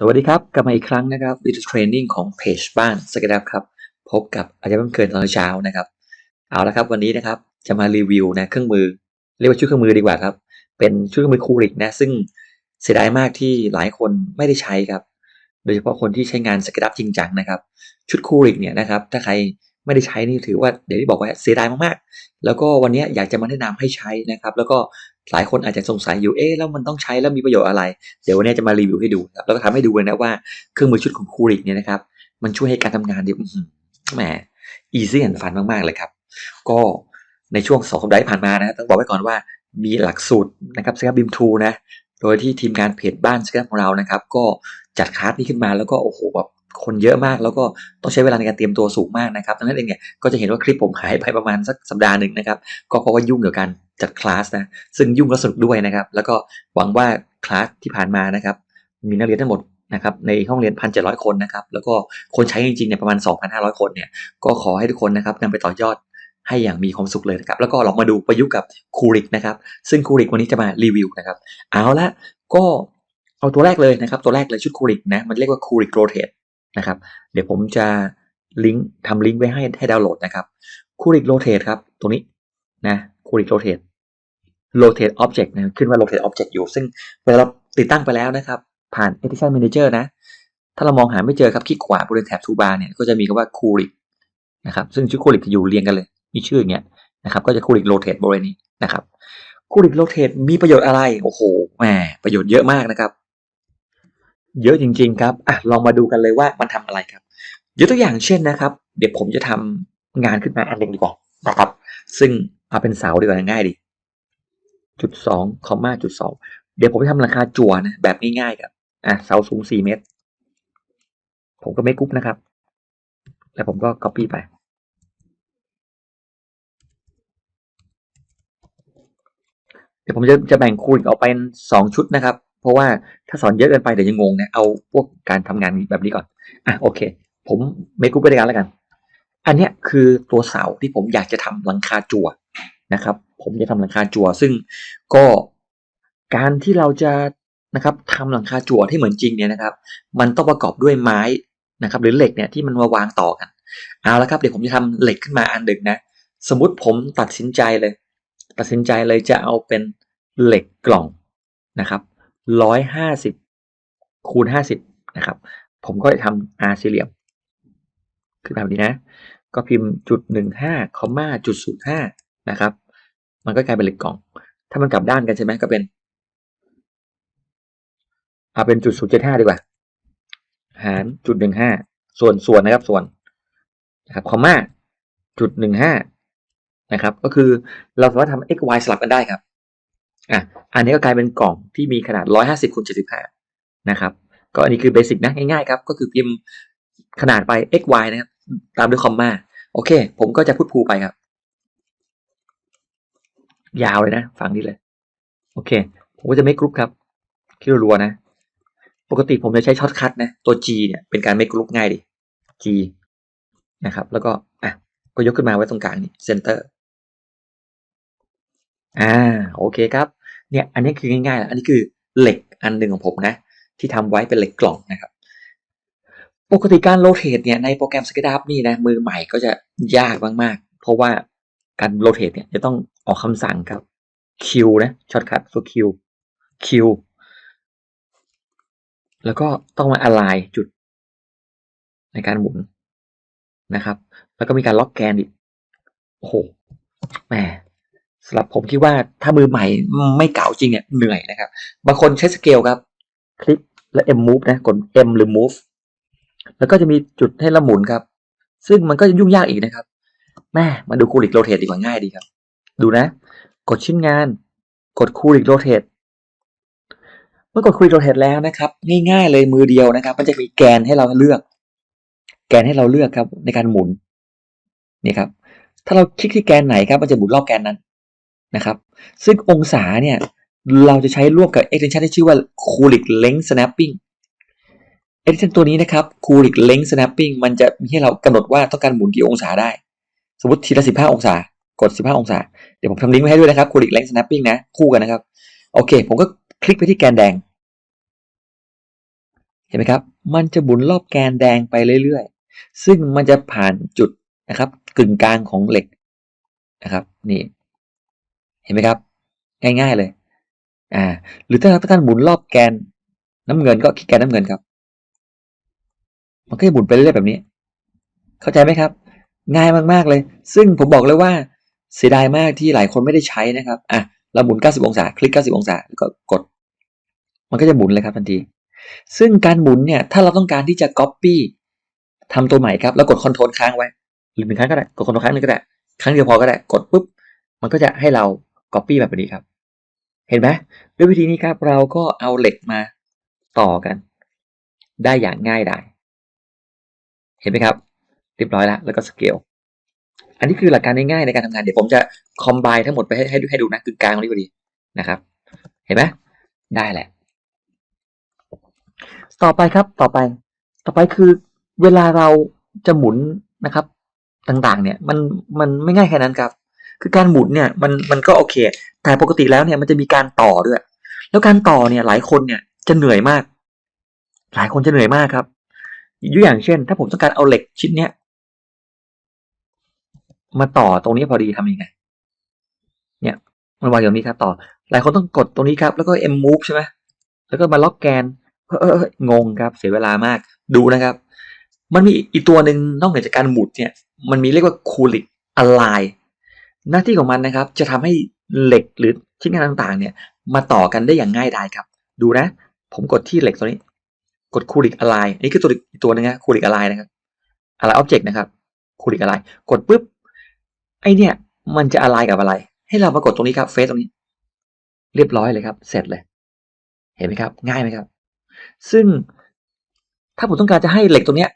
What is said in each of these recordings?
สวัสดีครับ กลับมาอีกครั้งนะครับวิดีโอเทรนนิ่งของเพจบ้านสกดับครับ พบกับอาจารย์เพิ่มเกินตอนเช้านะครับ เอาละครับวันนี้นะครับจะมารีวิวนะเครื่องมือ เรียกว่าชุดเครื่องมือดีกว่าครับ เป็นชุดเครื่องมือคูริกนะ ซึ่งเสียดายมากที่หลายคนไม่ได้ใช้ครับ โดยเฉพาะคนที่ใช้งานสกดับจริงจังนะครับ ชุดคูริกเนี่ยนะครับ ถ้าใคร ไม่ได้ใช้นี่ถือว่าเดี๋ยวที่บอกว่าเสียดายมากๆ แล้วก็วันนี้อยากจะมาแนะนำให้ใช้นะครับ แล้วก็หลายคนอาจจะสงสัยอยู่เอ๊ะแล้วมันต้องใช้แล้วมีประโยชน์อะไร เดี๋ยววันนี้จะมารีวิวให้ดูครับแล้วก็ทำให้ดูเลยนะว่าเครื่องมือชุดของคูริกเนี่ยนะครับ มันช่วยให้การทำงานเนี่แหมอีซี่แอนฟันมากๆเลยครับ ก็ในช่วงสองสัปดาห์ที่ผ่านมานะต้องบอกไว้ก่อนว่ามีหลักสูตรนะครับสครับบิมทูนะโดยที่ทีมงานเพจบ้านสครับของเรานะครับ ก็จัดคลาสนี้ขึ้นมาแล้วก็โอ้โหแบบ คนเยอะมาก แล้วก็ต้องใช้เวลาในการเตรียมตัวสูงมากนะครับดังนั้นเองเนี่ยก็จะเห็นว่าคลิปผมหายไปประมาณสักสัปดาห์หนึ่งนะครับก็เพราะว่ายุ่งเกับการจัดคลาสนะซึ่งยุ่งและสนุกด้วยนะครับแล้วก็หวังว่าคลาสที่ผ่านมานะครับมีนักเรียนทั้งหมดนะครับในห้องเรียน 1,700 คนนะครับแล้วก็คนใช้จริงๆเนี่ยประมาณ 2,500 คนเนี่ยก็ขอให้ทุกคนนะครับนำไปต่อยอดให้อย่างมีความสุขเลยนะครับแล้วก็ลองมาดูประยุกต์กับคูริกนะครับซึ่งคูริกวันนี้จะมารีวิวนะครับเอาละก็เอาตัวแรกเลยนะครับตัวแรกเลยชุดคูริกนะมันเรียกว่าคูริกโรเทต นะครับ เดี๋ยวผมจะลิงก์ทำลิงก์ไว้ให้ให้ดาวน์โหลดนะครับคูริกโรเทตครับตรงนี้นะคูริกโรเทต rotate object นะขึ้นว่า rotate object อยู่ ซึ่งเวลาเราติดตั้งไปแล้วนะครับ ผ่าน edition manager นะ ถ้าเรามองหาไม่เจอครับคลิกขวาบริเวณแถบ toolbar เนี่ยก็จะมีคำว่า Kulik นะครับซึ่งชื่อ Kulik จะอยู่เรียงกันเลย มีชื่ออย่างเงี้ยนะครับก็จะ Kulik rotate บริเวณนี้นะครับ Kulik rotate มีประโยชน์อะไรโอ้โหแหมประโยชน์เยอะมากนะครับ เยอะจริง ๆ ครับอะลองมาดูกันเลยว่ามันทำอะไรครับยกตัวอย่างเช่นนะครับ เดี๋ยวผมจะทำงานขึ้นมาอันหนึ่งดีกว่านะครับ ซึ่งเอาเป็นเสาดีกว่าง่ายดีจุดสองคอมมาจุดสองเดี๋ยวผมจะทำราคาจั่วนะแบบง่ายๆครับอะเสาสูงสี่เมตร ผมก็ไม่กรุ๊ปนะครับ แล้วผมก็ copy ไปเดี๋ยวผมจะจะแบ่งคูณออกเป็นสองชุดนะครับ เพราะว่าถ้าสอนเยอะเกินไปเดี๋ยวจะงงนะเอาพวกการทำงานแบบนี้ก่อนอะโอเค ผมไม่กรุ๊ปไปด้วยกันแล้วกัน อันเนี้ยคือตัวเสาที่ผมอยากจะทำหลังคาจั่วนะครับ ผมจะทำหลังคาจั่วซึ่งก็การที่เราจะนะครับทำหลังคาจั่วที่เหมือนจริงเนี่ยนะครับ มันต้องประกอบด้วยไม้นะครับ หรือเหล็กเนี่ยที่มันมาวางต่อกันเอาละครับเดี๋ยวผมจะทำเหล็กขึ้นมาอันหนึ่งนะสมมติผมตัดสินใจเลย ตัดสินใจเลยจะเอาเป็นเหล็กกล่องนะครับ ร้อยห้าสิบคูณห้าสิบนะครับ ผมก็จะทำอาร์สี่เหลี่ยมขึ้นแบบนี้นะ ก็พิมพ์จุดหนึ่งห้าคอมมาจุดศูนย์ห้านะครับ มันก็กลายเป็นเหล็กกล่อง ถ้ามันกลับด้านกันใช่ไหมก็เป็นเอาเป็นจุดศูนย์เจ็ดห้าดีกว่า หารจุดหนึ่งห้าส่วนส่วนนะครับส่วนนะครับคอมมาจุดหนึ่งห้านะครับ ก็คือเราสามารถทำ x y สลับกันได้ครับ อะอันนี้ก็กลายเป็นกล่องที่มีขนาดร้อยห้าสิบคูณเจ็ดสิบห้านะครับ ก็อันนี้คือเบสิกนะง่ายๆครับ ก็คือพิมพ์ขนาดไป x y นะครับ ตามด้วยคอมมาโอเค ผมก็จะพูดพูไปครับ ยาวเลยนะ ฟังนี่เลย โอเค ผมก็จะไม่กรุ๊ปครับคิดรัวๆนะ ปกติผมจะใช้ช็อตคัทนะ ตัว G เนี่ยเป็นการไม่กรุ๊ปง่ายดิ G นะครับ แล้วก็อะก็ยกขึ้นมาไว้ตรงกลางนี่เซนเตอร์อ่า โอเคครับ เนี่ยอันนี้คือง่ายๆแล้วอันนี้คือเหล็กอันหนึ่งของผมนะ ที่ทำไว้เป็นเหล็กกล่องนะครับ ปกติการโรเตทเนี่ยในโปรแกรม SketchUp นี่นะมือใหม่ก็จะยากมากๆ เพราะว่าการโรเตทเนี่ยจะต้องออกคำสั่งครับ Q นะช็อตคัทตัว Q Q แล้วก็ต้องมา align จุดในการหมุนนะครับ แล้วก็มีการล็อกแกนอีกโอ้โหแหม สำหรับผมคิดว่าถ้ามือใหม่ไม่เก่าจริงเนี่ยเหนื่อยนะครับ บางคนใช้สเกลครับคลิกแล้ว M move นะกด M หรือ move แล้วก็จะมีจุดให้เราหมุนครับ ซึ่งมันก็จะยุ่งยากอีกนะครับแม่มาดูคูลิกโรเทตดีกว่าง่ายดีครับ ดูนะ กดชิ้นงาน กดคูลิกโรเทตเมื่อกดคูลิกโรเทตแล้วนะครับ ง่ายๆเลยมือเดียวนะครับ มันจะมีแกนให้เราเลือก แกนให้เราเลือกครับในการหมุนนี่ครับ ถ้าเราคลิกที่แกนไหนครับ มันจะหมุนรอบแกนนั้น นะครับ ซึ่งองศาเนี่ย เราจะใช้ร่วมกับ extension ที่ชื่อว่า Kulik Length Snapping extension ตัวนี้นะครับ Kulik Length Snapping มันจะมีให้เรากำหนดว่าต้องการหมุนกี่องศาได้ สมมติทีละ 15 องศากด 15 องศา เดี๋ยวผมทำลิงก์ไว้ให้ด้วยนะครับ Kulik Length Snapping นะ คู่กันนะครับ โอเค ผมก็คลิกไปที่แกนแดง เห็นไหมครับ มันจะหมุนรอบแกนแดงไปเรื่อยๆ ซึ่งมันจะผ่านจุดนะครับ กึ่งกลางของเหล็กนะครับ นี่ ห็นไหมครับ ง่ายๆเลย อ่า หรือถ้าถ้าท่านหมุนรอบแกนน้ำเงินก็คลิกแกนน้ำเงินครับ มันก็จะหมุนไปเรื่อยๆแบบนี้ เข้าใจไหมครับ ง่ายมากๆเลย ซึ่งผมบอกเลยว่าเสียดายมากที่หลายคนไม่ได้ใช้นะครับ อะ เราหมุน 90 องศา คลิก 90 องศา แล้วก็กด มันก็จะหมุนเลยครับทันที ซึ่งการหมุนเนี่ย ถ้าเราต้องการที่จะ copy ทำตัวใหม่ครับ แล้วกด Ctrl ค้างไว้ หรือหนึ่งครั้งก็ได้ กด Ctrl ครั้งหนึ่งก็ได้ ครั้งเดียวพอก็ได้ กดปุ๊บ มันก็จะให้เรา copy แบบนี้ครับ เห็นไหมด้วยวิธีนี้ครับเราก็เอาเหล็กมาต่อกัน ได้อย่างง่ายดายเห็นไหมครับเรียบร้อยแล้วแล้วก็สเกลอันนี้คือหลักการง่ายๆในการทำงานเดี๋ยวผมจะคอมไบทั้งหมดไปให้ให้ให้ดูนะคือกลางตรงนี้พอดีนะครับ เห็นไหมได้แหละ ต่อไปครับต่อไป ต่อไปคือเวลาเราจะหมุนนะครับ ต่างๆ เนี่ยมันมันไม่ง่ายแค่นั้นครับ คือการหมุนเนี่ยมันมันก็โอเค แต่ปกติแล้วเนี่ยมันจะมีการต่อด้วย แล้วการต่อเนี่ยหลายคนเนี่ยจะเหนื่อยมาก หลายคนจะเหนื่อยมากครับยกอย่างเช่น ถ้าผมต้องการเอาเหล็กชิ้นเนี้ยมาต่อตรงนี้พอดีทำยังไง เนี่ยมันวางอย่างนี้ครับ ต่อ หลายคนต้องกดตรงนี้ครับ แล้วก็ M move ใช่ไหมแล้วก็มาล็อกแกนเออองงครับ เสียเวลามากดูนะครับ มันมีอีกตัวหนึ่งนอกเหนือจากการหมุดเนี่ย มันมีเรียกว่าคูลิกอ l ไล หน้าที่ของมันนะครับ จะทำให้เหล็กหรือชิ้นงานต่างๆ เนี่ย มาต่อกันได้อย่างง่ายดายครับ ดูนะ ผมกดที่เหล็กตัวนี้ กดคูลิกอ l ไลนี่คือตัวอีกตัวนึงนะคูลิกอ l ไลนะครับอะไรออบเจกต์นะครับคูลิกอ l ไลกดปุ๊บไอเนี่ย มันจะอะไรกับอะไร ให้เรามากดตรงนี้ครับเฟซตรงนี้ เรียบร้อยเลยครับ เสร็จเลย เห็นไหมครับ ง่ายไหมครับ ซึ่งถ้าผมต้องการจะให้เหล็กตรงเนี้ย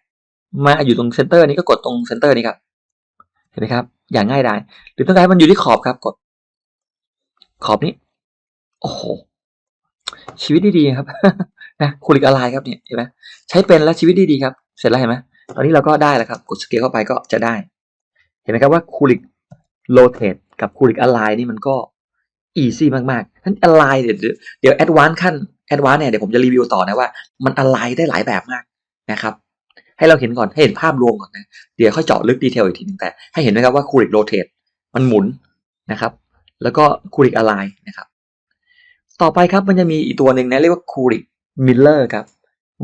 มาอยู่ตรงเซนเตอร์นี้ก็กดตรงเซนเตอร์นี้ครับ เห็นไหมครับ อย่างง่ายดายหรือต้องการให้มันอยู่ที่ขอบครับกด ขอบนี้ โอ้โห ชีวิตดีๆครับ นะคูลิกอะไรครับเนี่ยเห็นไหมใช้เป็นแล้วชีวิตดีๆครับ เสร็จแล้วเห็นไหมตอนนี้เราก็ได้แล้วครับ กดสเกลเข้าไปก็จะได้ เห็นไหมครับว่าคูลิกโ o เท e กับคูลิกอ l ไลนี่มันก็อีซี่มากๆทั้นอ l ไลเดี๋ยวเดี๋ยวแอดวานซ์ขั้นแอดวานซ์เนี่ยเดี๋ยวผมจะรีวิวต่อนะว่า มันอ l ไลได้หลายแบบมากนะครับ ให้เราเห็นก่อนให้เห็นภาพรวมก่อนนะเดี๋ยวค่อยเจาะลึกดีเทลอีกทีนึงแต่ให้เห็นนะครับว่าคูลิกโ o เทมันหมุนนะครับแล้วก็คูลิกอ l ไลนะครับต่อไปครับมันจะมีอีกตัวหนึ่งนะเรียกว่าคูลิกมิลเลอร์ครับ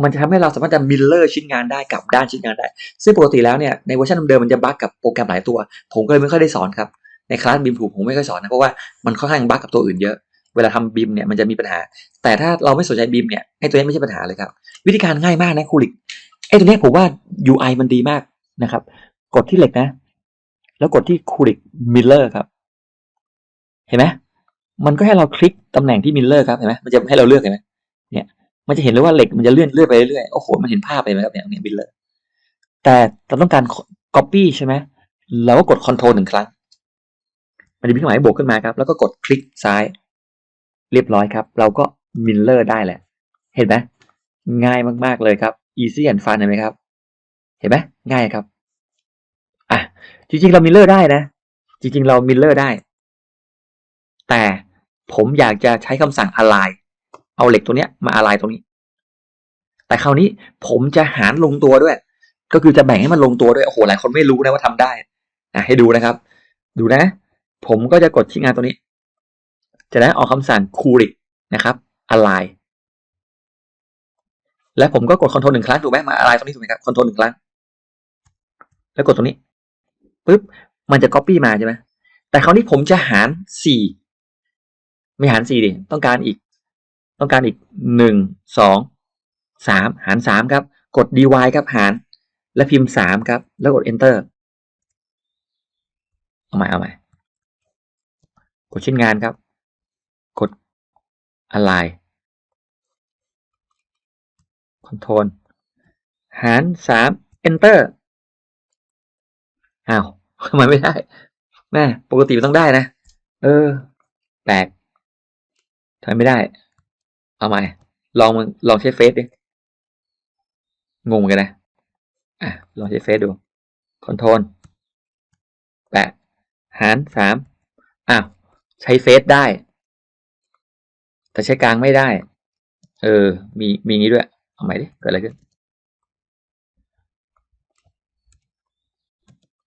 มันจะทำให้เราสามารถจะมิลเลอร์ชิ้นงานได้กลับด้านชิ้นงานได้ ซึ่งปกติแล้วเนี่ยในเวอร์ชันเดิมมันจะบั๊กกับโปรแกรมหลายตัว ผมก็เลยไม่ค่อยได้สอนครับในคลาสบิมถูกผมไม่ค่อยสอนนะเพราะว่ามันค่อนข้างบั๊กกับตัวอื่นเยอะ เวลาทำบิมเนี่ยมันจะมีปัญหา แต่ถ้าเราไม่สนใจบิมเนี่ยไอ้ตัวนี้ไม่ใช่ปัญหาเลยครับ วิธีการง่ายมากนะคูลิก ไอ้ตัวนี้ผมว่า UI มันดีมากนะครับ กดที่เหล็กนะ แล้วกดที่คูลิกมิลเลอร์ครับ เห็นไหมมันก็ให้เราคลิกตำแหน่งที่มิลเลอร์ครับเห็นไหมมันจะให้เราเลือกเห็นไหมเนี่ย มันจะเห็นเลยว่าเหล็กมันจะเลื่อนเลื่อนไปเรื่อยๆโอ้โหมันเห็นภาพเลยไหมครับเนี่ยเนี่ยบิลเลอร์แต่เราต้องการ copy ใช่ไหมเราก็กด Ctrl หนึ่งครั้ง มันจะมีเครื่องหมายบวกขึ้นมาครับ แล้วก็กดคลิกซ้าย เรียบร้อยครับ เราก็มิลเลอร์ได้แหละ เห็นไหมง่ายมากๆเลยครับ easy and fun เห็นไหมครับ เห็นไหมง่ายครับอะจริงๆ เรามิลเลอร์ได้นะ จริง ๆ เรามิลเลอร์ได้ แต่ผมอยากจะใช้คำสั่ง align เอาเหล็กตัวเนี้ยมาอะไรตรงนี้ แต่คราวนี้ผมจะหารลงตัวด้วย ก็คือจะแบ่งให้มันลงตัวด้วยโอ้โหหลายคนไม่รู้นะว่าทำได้นะให้ดูนะครับ ดูนะ ผมก็จะกดที่งานตัวนี้จะได้ออกคำสั่ง c o o l i นะครับ align และผมก็กด Ctrl หนึ่งครั้งถูกไหมมา align ตรงนี้ถูกไหมครับ Ctrl หนึ่งครั้ง แล้วกดตรงนี้ปุ๊บมันจะ copy มาใช่ไหมแต่คราวนี้ผมจะหารสี่ไม่หารสี่ดิต้องการอีก ต้องการอีกหนึ่งสองสามหารสามครับ กด dy ครับหาร แล้วพิมพ์สามครับ แล้วกด enter เอาใหม่เอาใหม่กดชิ้นงานครับ กด align control หารสาม enter อ้าวทำไมไม่ได้ แม่ปกติมันต้องได้นะ เออ แปลกทำไมไม่ได้ เอาใหม่ลองมึงลองใช้เฟซดิ งงกันนะ อะ ลองใช้เฟซดูคอนโทรลแปะหารสามอ้าว ใช้เฟซได้ แต่ใช้กลางไม่ได้ เออ มี มีงี้ด้วย เอาใหม่ดิ เกิดอะไรขึ้น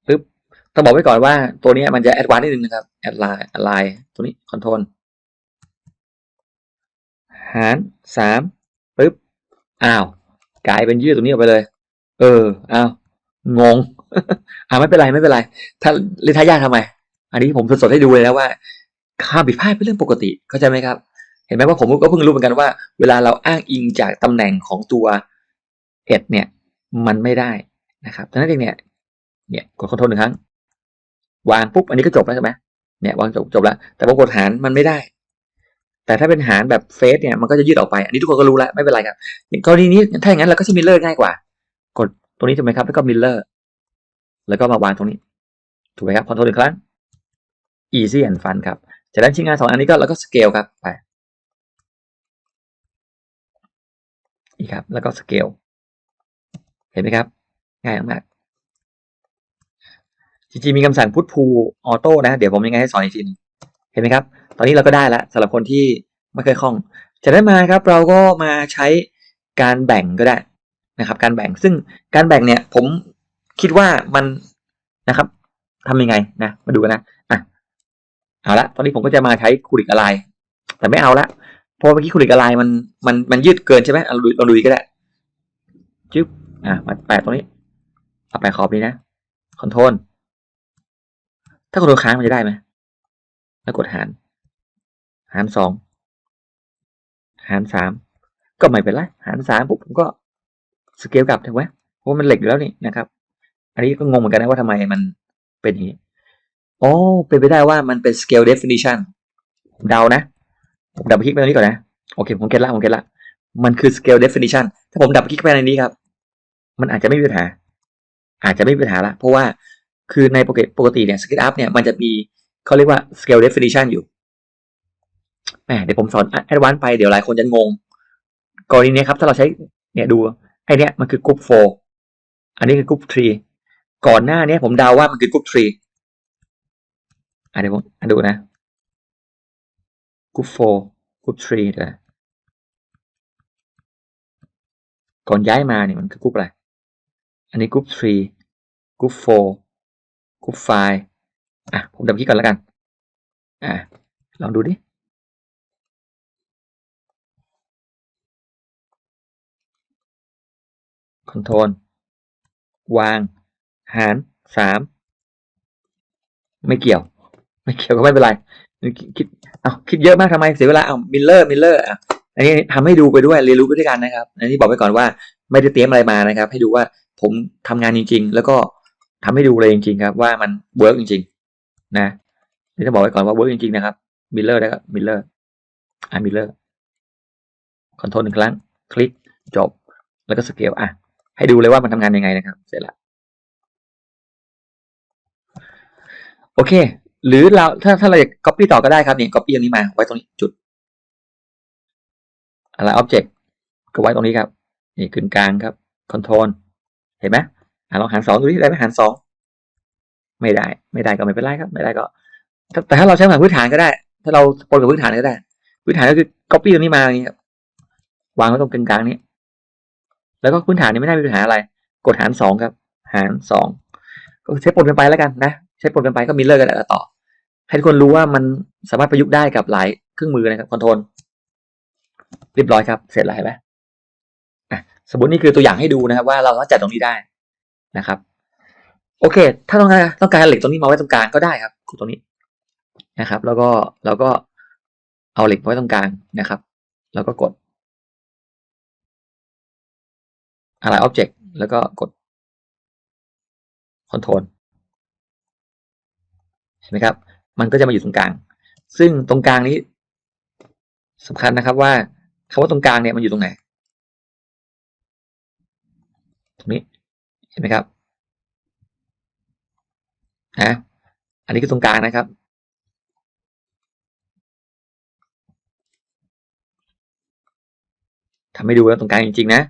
ปึ๊บต้องบอกไว้ก่อนว่าตัวนี้มันจะแอดวานซ์นิดนึงนะครับแอดไลน์แอดไลน์ตัวนี้คอนโทรลหารสามปึ๊บอ้าวกลายเป็นยืดตรงนี้ออกไปเลย เอออ้าวงงอ่าไม่เป็นไรไม่เป็นไร ถ้าเล่นทายากทำไม อันนี้ผมสดๆให้ดูเลยนะว่าความผิดพลาดเป็นเรื่องปกติเข้าใจไหมครับ ห็นไหมว่าผมก็เพิ่งรู้เหมือนกันว่า เวลาเราอ้างอิงจากตำแหน่งของตัวเอ็ดเนี่ย มันไม่ได้นะครับดังนั้นเองเนี่ยเนี่ยกดคอนโทรลหนึ่งครั้ง วางปุ๊บอันนี้ก็จบแล้วใช่ไหมเนี่ยวางจบจบแล้ว แต่พอกดหารมันไม่ได้ แต่ถ้าเป็นหารแบบเฟสเนี่ยมันก็จะยืดออกไป อันนี้ทุกคนก็รู้แล้วไม่เป็นไรครับอย่างกรณีนี้ถ้าอย่างนั้นเราก็ใช้มิลเลอร์ง่ายกว่า กดตรงนี้ถูกไหมครับแล้วก็มิลเลอร์แล้วก็มาวางตรงนี้ ถูกไหมครับคอนโทรลหนึ่งครั้ง easy and fun ครับจากนั้นชิ้นงานสองอันนี้ก็เราก็สเกลครับไป นี่ครับ แล้วก็สเกลเห็นไหมครับ ง่ายมากจริงๆมีคำสั่ง put pull auto นะ เดี๋ยวผมยังไงให้สอนอีกทีหนึงเห็นไหมครับ ตอนนี้เราก็ได้แล้วสำหรับคนที่ไม่เคยคล่อง จากนั้นมาครับเราก็มาใช้การแบ่งก็ได้นะครับ การแบ่งซึ่งการแบ่งเนี่ย ผมคิดว่ามันนะครับทำยังไงนะ มาดูกันนะอะเอาละตอนนี้ผมก็จะมาใช้คูริกอะไรแต่ไม่เอาละ เพราะเมื่อกี้คูริกอะไรมันมันมันยืดเกินใช่ไหมเราดูเราดูอีกก็ได้จึ๊บอะมาแปะตรงนี้เอาแปะขอบนี้นะคอนโทรลถ้าคอนโทรลค้างมันจะได้ไหมแล้วกดหาร หารสองหารสามก็ไม่เป็นไรหารสามปุ๊บผมก็สเกลกลับถูกไหมเพราะมันเหล็กอยู่แล้วนี่นะครับ อันนี้ก็งงเหมือนกันนะว่าทำไมมันเป็นอย่างนี้อ๋อเป็นไปได้ว่ามันเป็น scale definition เดานะ ดับคลิกไปตรงนี้ก่อนนะ โอเค ผมเก็ตละผมเก็ตละมันคือ scale definition ถ้าผมดับคลิกไปในนี้ครับ มันอาจจะไม่มีปัญหา อาจจะไม่มีปัญหาละ เพราะว่าคือในปกติปกติเนี่ย SketchUp เนี่ยมันจะมีเขาเรียกว่า scale definition อยู่แหมเดี๋ยวผมสอน advanced ไปเดี๋ยวหลายคนจะงง กรณีนี้ครับ ถ้าเราใช้เนี่ยดูไอเนี้ยมันคือกรุ๊ป4อันนี้คือกรุ๊ป3ก่อนหน้านี้ผมเดาว่ามันคือกรุ๊ป3อะเดี๋ยวผมดูนะ กรุ๊ป4กรุ๊ป3เดี๋ยวนะก่อนย้ายมาเนี่ยมันคือกรุ๊ปอะไร อันนี้กรุ๊ป3กรุ๊ป4กรุ๊ป5อะ ผมดับคลิกก่อนแล้วกัน อะ ลองดูดิคอนโทรลวาง หารสามไม่เกี่ยว ไม่เกี่ยวก็ไม่เป็นไรคิด เอาคิดเยอะมากทำไมเสียเวลาเอามิลเลอร์มิลเลอร์อะอันนี้ทำให้ดูไปด้วยเรียนรู้ไปด้วยกันนะครับ อันนี้บอกไปก่อนว่าไม่ได้เตรียมอะไรมานะครับ ให้ดูว่าผมทำงานจริง ๆ แล้วก็ทำให้ดูเลยจริงๆครับ ว่ามันเวิร์กจริง ๆ นะนี่จะบอกไว้ก่อนว่าเวิร์กจริงๆนะครับมิลเลอร์นะครับมิลเลอร์อะมิลเลอร์คอนโทรลหนึ่งครั้ง คลิกจบ แล้วก็สเกลอะ ให้ดูเลยว่ามันทำงานยังไงนะครับ เสร็จล้วโอเค หรือเราถ้าถ้าเราอยาก copy ต่อก็ได้ครับนี่ copy ตรงนี้มาไว้ตรงนี้จุดอะไร object ก็ไว้ตรงนี้ครับ นี่ขึ้นกลางครับ control เห็นไหมอะลองหารสองดูที่ได้ไหมหารสองไม่ได้ ไม่ได้ก็ไม่เป็นไรครับ ไม่ได้ก็ แต่ถ้าเราใช้หารพื้นฐานก็ได้ ถ้าเราปนกับพื้นฐานก็ได้ พื้นฐานก็คือ copy ตรงนี้มาอย่างนี้ครับวางไว้ตรงกลางกลางนี้ แล้วก็พื้นฐานนี้ไม่ได้มีปัญหาอะไร กดหารสองครับ หารสองก็ใช้ปนกันไปแล้วกันนะ ใช้ปนกันไปก็มีเลิกกันแล้วต่อ ให้ทุกคนรู้ว่ามันสามารถประยุกต์ได้กับหลายเครื่องมือนะครับคอนโทรลเรียบร้อยครับ เสร็จแล้วเห็นไหมสมมตินี่คือตัวอย่างให้ดูนะครับว่าเราต้องจัดตรงนี้ได้นะครับ โอเค ถ้าต้องการต้องการเหล็กตรงนี้มาไว้ตรงกลางก็ได้ครับกดตรงนี้นะครับ แล้วก็เราก็เอาเหล็กไว้ตรงกลางนะครับ แล้วก็กดอะไร object แล้วก็กด control เห็นไหมครับ มันก็จะมาอยู่ตรงกลาง ซึ่งตรงกลางนี้สำคัญนะครับว่าคำว่าตรงกลางเนี่ยมันอยู่ตรงไหน ตรงนี้ เห็นไหมครับนะอันนี้คือตรงกลางนะครับทำให้ดูแล้วตรงกลางจริงๆนะ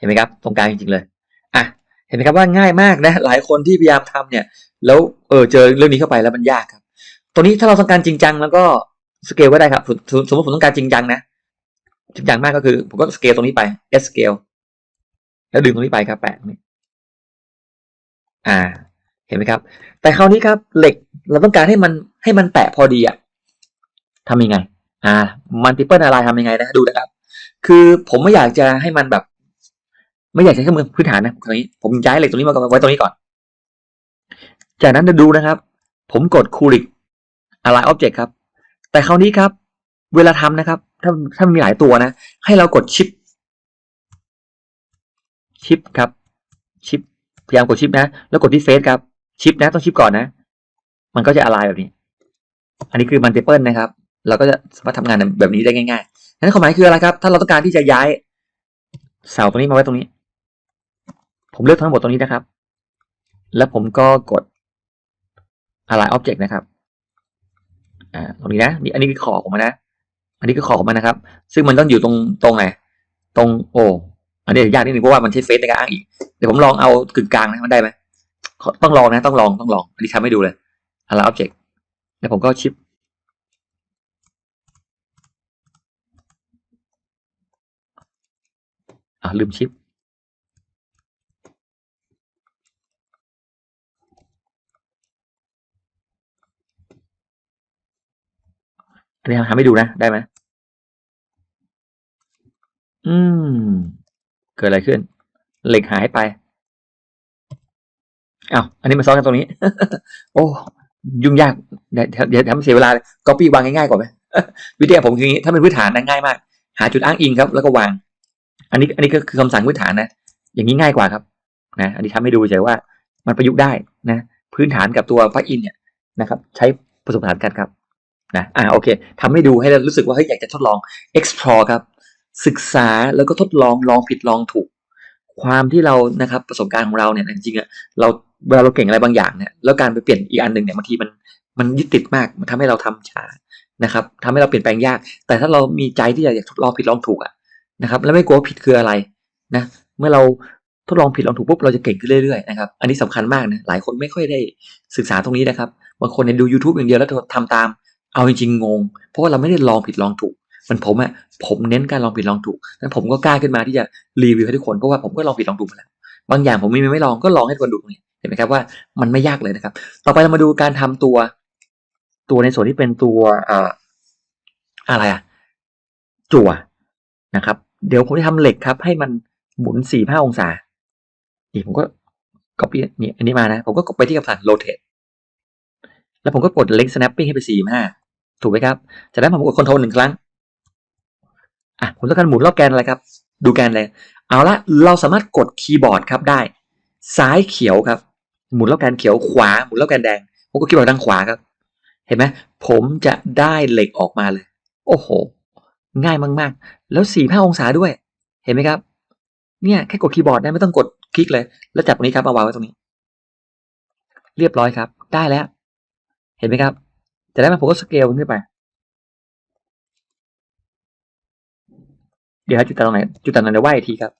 เห็นไหมครับ ตรงกลางจริงๆเลยอะเห็นไหมครับว่าง่ายมากนะ หลายคนที่พยายามทำเนี่ย แล้วเออเจอเรื่องนี้เข้าไปแล้วมันยากครับ ตัวนี้ถ้าเราต้องการจริงจังแล้วก็สเกลก็ได้ครับสมมติผมต้องการจริงจังนะจริงจังมากก็คือ ผมก็สเกลตรงนี้ไป S scale แล้วดึงตรงนี้ไปครับแปะนี้อ่า เห็นไหมครับ แต่คราวนี้ครับเหล็กเราต้องการให้มันให้มันแตะพอดีอะทำยังไง อ่ามันติเปิลอะไรทำยังไงนะดูนะครับ คือผมไม่อยากจะให้มันแบบ ไม่อยากใช้เครื่องมือพื้นฐานนะคราวนี้ผมย้ายเหล็กตรงนี้มาไว้ตรงนี้ก่อน จากนั้นจะดูนะครับ ผมกดคูลิกอะไรออบเจกต์ครับ แต่คราวนี้ครับ เวลาทำนะครับ ถ้าถ้ามีหลายตัวนะ ให้เรากดชิป ชิปครับ ชิปพยายามกดชิปนะ แล้วกดที่เฟซครับ ชิปนะ ต้องชิปก่อนนะ มันก็จะอะไรแบบนี้ อันนี้คือมันเ i เปิลนะครับ เราก็จะสามารถทำงานแบบนี้ได้ง่ายๆนั้นความหมายคืออะไรครับ ถ้าเราต้องการที่จะย้ายเสาตรงนี้มาไว้ตรงนี้ ผมเลือกทั้งหมดตรงนี้นะครับ แล้วผมก็กดอะไรอ็อบเจกต์นะครับอ่าตรงนี้นะนี่อันนี้คือขอบของมันนะ อันนี้คือขอบของมันนะครับ ซึ่งมันต้องอยู่ตรงตรงไหนตรงโออันนี้ยากนิดนึงเพราะว่ามันใช้เฟซในการอ้างอีกเดี๋ยวผมลองเอากึ่งกลางนะมันได้ไหมต้องลองนะต้องลองต้องลองอันนี้ทำให้ดูเลยอะไรอ็อบเจกต์แล้วผมก็ชิปอ่าลืมชิป อั นนี้ทำให้ดูนะ ได้ไหมอืม เกิดอะไรขึ้น เหล็กหายไปอ้าวอันนี้มาซ้อนกันตรงนี้ โอ้ ยุ่งยาก เดี๋ยวเดี๋ยวทำเสียเวลาเลยก็ปี้วางง่ายๆกว่าไหมวิธีผมคืออย่างนี้ ถ้าเป็นพื้นฐานนะง่ายมาก หาจุดอ้างอิงครับ แล้วก็วาง อันนี้ อันนี้ก็คือคำสั่งพื้นฐานนะ อย่างนี้ง่ายกว่าครับ นะ อันนี้ทำให้ดูเฉยว่า มันประยุกต์ได้นะ พื้นฐานกับตัวพลักอินเนี่ยนะครับ ใช้ผสมผสานกันครับ นะอ่าโอเคทำให้ดูให้เรารู้สึกว่าเฮ้ยอยากจะทดลอง explore ครับ ศึกษาแล้วก็ทดลองลองผิดลองถูก ความที่เรานะครับประสบการณ์ของเราเนี่ยจริงๆอะเราเวลาเราเก่งอะไรบางอย่างเนี่ยแล้วการไปเปลี่ยนอีกอันหนึ่งเนี่ยบางทีมันมันยึดติดมากมันทำให้เราทำช้านะครับทำให้เราเปลี่ยนแปลงยาก แต่ถ้าเรามีใจที่อยากจะทดลองผิดลองถูกอะนะครับแล้วไม่กลัวผิดคืออะไรนะเมื่อเราทดลองผิดลองถูกปุ๊บเราจะเก่งขึ้นเรื่อยๆนะครับอันนี้สำคัญมากนะหลายคนไม่ค่อยได้ศึกษาตรงนี้นะครับบางคนเนี่ยดู YouTube อย่างเดียวแล้วทำตาม เอาจริงๆงง เพราะว่าเราไม่ได้ลองผิดลองถูก มันผมอะผมเน้นการลองผิดลองถูกนั้นผมก็กล้าขึ้นมาที่จะรีวิวให้ทุกคนเพราะว่าผมก็ลองผิดลองถูกมาแล้วบางอย่างผมมีไม่ลองก็ลองให้ทุกคนดูตรงนี้เห็นไหมครับว่ามันไม่ยากเลยนะครับ ต่อไปเรามาดูการทำตัว ตัวในส่วนที่เป็นตัวอ่ออะไรอะจั่วนะครับ เดี๋ยวผมจะทำเหล็กครับ ให้มันหมุนสี่ห้าองศานี่ผมก็ copy นี่อันนี้มานะ ผมก็กดไปที่คำสั่ง rotate แล้วผมก็กด link snapping ให้ไปสี่ห้า ถูกไหมครับจากนั้นผมกด control หนึ่งครั้งอะผมต้องการหมุนรอบแกนอะไรครับ ดูแกนเลย เอาละเราสามารถกดคีย์บอร์ดครับได้ ซ้ายเขียวครับ หมุนรอบแกนเขียวขวาหมุนรอบแกนแดง ผมก็คีย์บอร์ดทางขวาครับ เห็นไหมผมจะได้เหล็กออกมาเลย โอ้โห ง่ายมากๆ แล้วสี่ห้าองศาด้วย เห็นไหมครับ เนี่ยแค่กดคีย์บอร์ดได้ไม่ต้องกดคลิกเลย แล้วจับตรงนี้ครับมาวางไว้ตรงนี้ เรียบร้อยครับ ได้แล้ว เห็นไหมครับ จะได้มาผมก็สเกลขึ้นไป เดี๋ยวจุดตัดตรงไหนจุดตัดตรงไหนเดี๋ยวว่าอีกทีครับ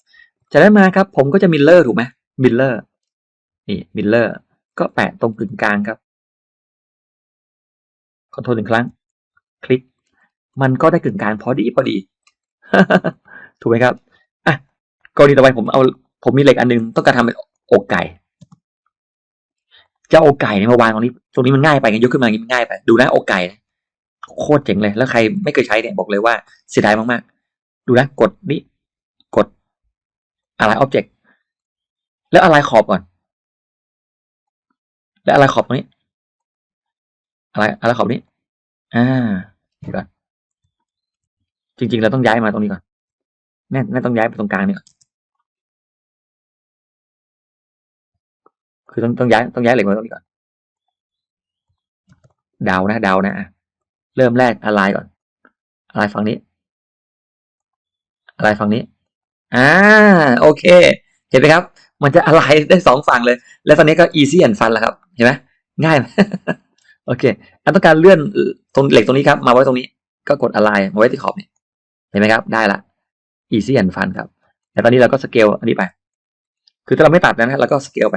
จะได้มาครับ ผมก็จะมิลเลอร์ถูกไหมมิลเลอร์นี่มิลเลอร์ก็แปะตรงกึ่งกลางครับคอนโทรลหนึ่งครั้ง คลิก มันก็ได้กึ่งกลางพอดีพอดี ถูกไหมครับอะกรณีต่อไปผมเอาผมมีเหล็กอันนึงต้องการทำเป็นอกไก่ จะเอาอไก่เนี่ยมาวางตรงนี้ ตรงนี้มันง่ายไปงั้นยกขึ้นมาอย่างนี้มันง่ายไป ดูนะโอไก่โคตรเจ๋งเลย แล้วใครไม่เคยใช้เนี่ยบอกเลยว่าเสียดายมากๆ ดูนะกดนี่กดอะไรอ็อบเจกต์แล้วอะไรขอบก่อน แล้วอะไรขอบตรงนี้ อะไรอะไรขอบนี้ อ่าเดี๋ยวก่อนจริงๆเราต้องย้ายมาตรงนี้ก่อนแน่แน่ต้องย้ายไปตรงกลางนี่ก่อน คือต้องต้องย้ายต้องย้ายเหล็กมาตรงนี้ก่อนเดานะเดานะเริ่มแรกอะไรก่อน อะไรฝั่งนี้ อะไรฝั่งนี้อ่าโอเค เห็นไหมครับ มันจะอะไรได้สองฝั่งเลย แล้วตอนนี้ก็ easy and fun แล้วครับ เห็นไหมง่ายไหมโอเคอันต้องการเลื่อนตรงเหล็กตรงนี้ครับ มาไว้ตรงนี้ ก็กดอะไรมาไว้ที่ขอบนี่เห็นไหมครับ ได้ละ easy and fun ครับแต่ตอนนี้เราก็สเกลอันนี้ไป คือถ้าเราไม่ตัดนะเราก็สเกลไป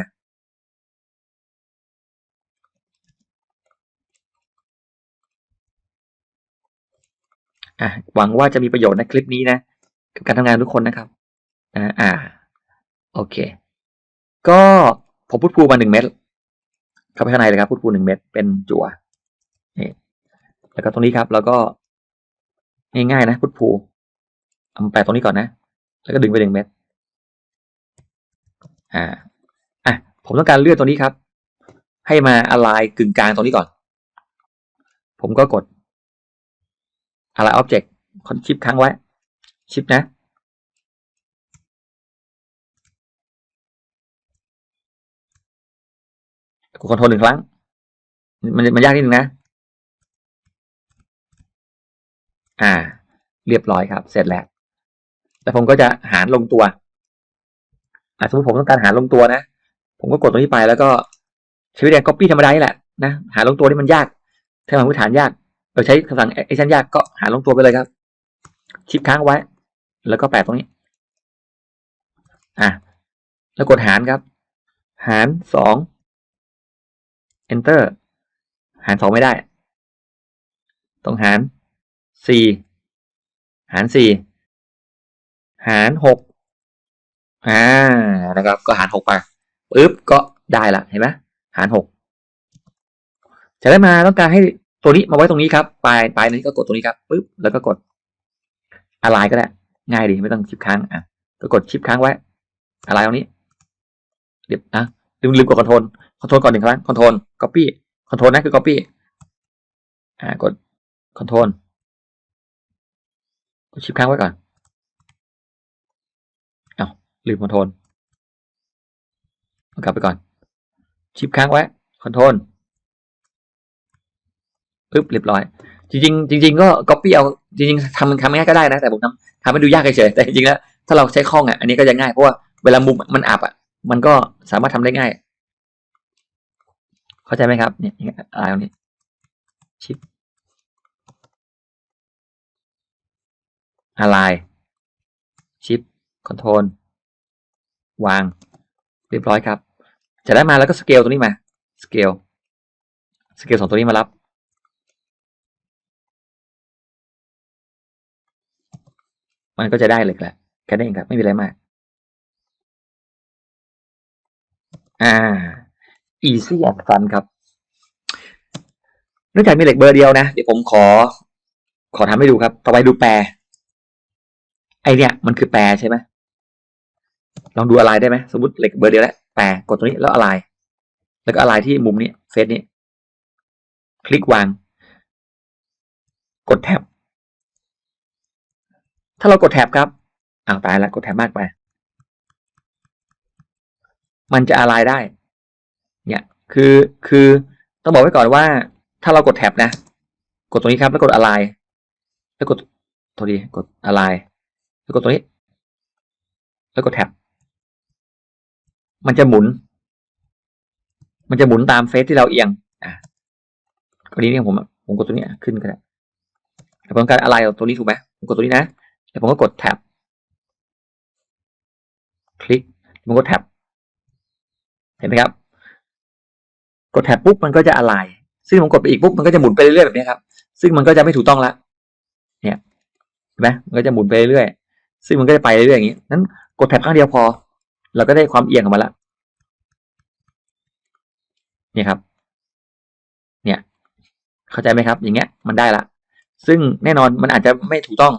อะหวังว่าจะมีประโยชน์ในคลิปนี้นะกับการทำงานทุกคนนะครับอ่าอ่า โอเค ก็ผมพูดพูมาหนึ่งเม็ดเข้าไปข้างในเลยครับ พูดพูหนึ่งเม็ดเป็นจั่วนี่แล้วก็ตรงนี้ครับ แล้วก็ง่ายๆนะ พูดพูเอามาแปะตรงนี้ก่อนนะ แล้วก็ดึงไปหนึ่งเม็ดอ่าอะผมต้องการเลื่อนตัวนี้ครับ ให้มาอะไรกึ่งกลางตรงนี้ก่อน ผมก็กด อะไรอ็อบเจกต์คอนชิปค้างไว้ ชิปนะกดคอนโทรลหนึ่งครั้ง มันมันยากนิดนึงนะ อ่า เรียบร้อยครับ เสร็จแล้วแล้วผมก็จะหารลงตัวอสมมติผมต้องการหารลงตัวนะ ผมก็กดตรงนี้ไปแล้วก็ใช้วิธีการ copy ธรรมดาแหละนะ หารลงตัวนี่มันยากถ้ามพื้นฐานยาก เราใช้คำสั่ง action ยากก็หาลงตัวไปเลยครับ ชิปค้างไว้ แล้วก็แปะตรงนี้ อะ แล้วกดหารครับ หารสอง enter หารสองไม่ได้ ต้องหารสี่หารสี่หารหกอ่านะครับ ก็หารหกไปปึ๊บก็ได้ละเห็นไหมหารหกจะได้มาต้องการให้ ตัวนี้มาไว้ตรงนี้ครับ ปลายปลายนี้ก็กดตรงนี้ครับปึ๊บแล้วก็กดอะไรก็ได้ ง่ายดีไม่ต้องชิปค้างอะก็กดชิปค้างไว้ อะไรตรงนี้เดี๋ยวอะลืมลืมกดคอนโทรลคอนโทรลก่อนหนึ่งครั้งคอนโทรล copy คอนโทรลนะคือ copy อ่ากดคอนโทรลกดชิปค้างไว้ก่อนเอาลืมคอนโทรลกลับไปก่อน ชิปค้างไว้คอนโทรล ปึ๊บเรียบร้อย จริงจริงๆก็ copy เอาจริงๆทำมันทำง่ายก็ได้นะ แต่ผมทำทำให้ดูยากเฉยแต่จริงๆแล้วถ้าเราใช้คล่องอะอันนี้ก็จะง่ายเพราะว่าเวลามุมมันอับอะมันก็สามารถทำได้ง่าย เข้าใจไหมครับเนี่ยอะไรตรงนี้ชิปอะไรชิปคอนโทรลวาง เรียบร้อยครับ จะได้มาแล้วก็สเกลตัวนี้มาสเกลสเกลสองตัวนี้มารับ มันก็จะได้เลยแหละแค่นี้นเองครับ ไม่มีอะไรมาก อ่า easy and fun ครับเนื่องจากมีเหล็กเบอร์เดียวนะ เดี๋ยวผมขอ ขอทำให้ดูครับ ต่อไปดูแปร ไอเนี่ย มันคือแปรใช่ไหมลองดูอะไรได้ไหมสมมติเหล็กเบอร์เดียวแล้วแปรกดตรงนี้แล้วอะไร แล้วก็อะไรที่มุมนี้เฟซนี้ คลิกวาง กดแท็บ ถ้าเรากดแท็บครับอ้าวตายแล้วกดแท็บมากไป มันจะอะไรได้ เนี่ยคือคือต้องบอกไว้ก่อนว่า ถ้าเรากดแท็บนะ กดตรงนี้ครับ แล้วกดอะไรแล้วกดโทษดีกดอะไรแล้วกดตรงนี้ แล้วกดแท็บมันจะหมุน มันจะหมุนตามเฟซที่เราเอียง อะกรณีนี้ผมผมกดตัวนี้ขึ้นก็ได้แต่ผมต้องการอะไรตัวนี้ถูกไหมผมกดตัวนี้นะ แล้วผมก็กดแท็บคลิกผมก็แท็บเห็นไหมครับ กดแท็บปุ๊บมันก็จะอะไรซึ่งผมกดไปอีกปุ๊บมันก็จะหมุนไปเรื่อยๆแบบนี้ครับ ซึ่งมันก็จะไม่ถูกต้องละเนี่ยเห็นไหมมันก็จะหมุนไปเรื่อยๆซึ่งมันก็จะไปเรื่อยๆอย่างนี้นั้นกดแท็บครั้งเดียวพอ เราก็ได้ความเอียงออกมาละเนี่ยครับ เนี่ย เข้าใจไหมครับ อย่างเงี้ยมันได้ละ ซึ่งแน่นอนมันอาจจะไม่ถูกต้อง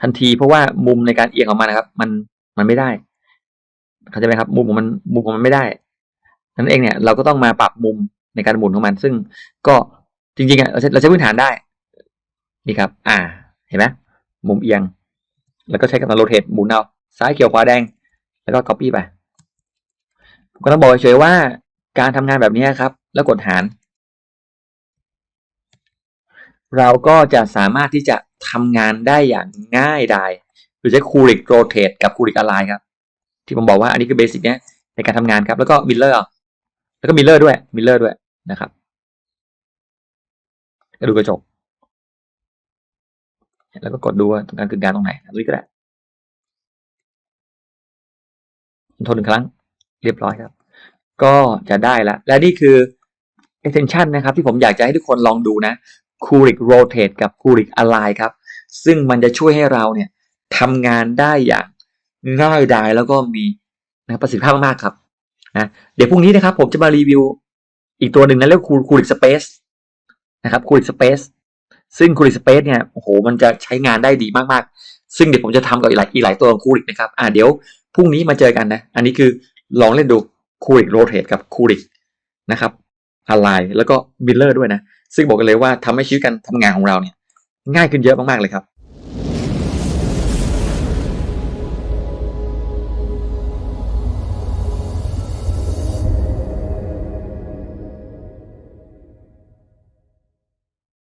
ทันทีเพราะว่ามุมในการเอียงของมันนะครับ มันมันไม่ได้เข้าใจไหมครับ มุมของมันมุมของมันไม่ได้นั่นเองเนี่ยเราก็ต้องมาปรับมุมในการหมุนของมัน ซึ่งก็จริงๆอะเราใช้เราใช้พื้นฐานได้ นี่ครับ อ่า เห็นไหมมุมเอียง แล้วก็ใช้กับกาโรเทตหมุนเอาซ้ายเขียวขวาแดง แล้วก็ copy ไปผมก็ต้องบอกเฉยๆว่าการทำงานแบบนี้ครับ แล้วกดหาร เราก็จะสามารถที่จะทำงานได้อย่างง่ายดายโดยใช้คูริกโรเทตกับคูริกอะไลครับ ที่ผมบอกว่าอันนี้คือเบสิกเนี้ยในการทำงานครับ แล้วก็มิลเลอร์แล้วก็มิลเลอร์ด้วยมิลเลอร์ด้วยนะครับก็ดูกระจก แล้วก็กดดูว่าต้องการกึ่งกลางตรงไหนตรงนี้ก็ได้ทนหนึ่งครั้งเรียบร้อยครับ ก็จะได้ละและนี่คือ extension นะครับ ที่ผมอยากจะให้ทุกคนลองดูนะ Couric Rotate กับ Couric Align ครับ ซึ่งมันจะช่วยให้เราเนี่ยทำงานได้อย่างง่ายดายแล้วก็มีนะประสิทธิภาพมากครับนะเดี๋ยวพรุ่งนี้นะครับผมจะมารีวิวอีกตัวหนึ่งนะเรียกคูคูลิกสเปซนะครับคูลิกสเปซซึ่งคูลิกสเปซเนี่ยโอ้โหมันจะใช้งานได้ดีมากๆ ซึ่งเดี๋ยวผมจะทำกับอีกหลายอีกหลายตัวของคูลิกนะครับอ่าเดี๋ยวพรุ่งนี้มาเจอกันนะ อันนี้คือลองเล่นดูคูลิกโรเทตกับคูลิกนะครับอะไรแล้วก็มิลเลอร์ด้วยนะ ซึ่งบอกกันเลยว่าทำให้ชีวิตการทำงานของเราเนี่ยง่ายขึ้นเยอะมากๆเลยครับ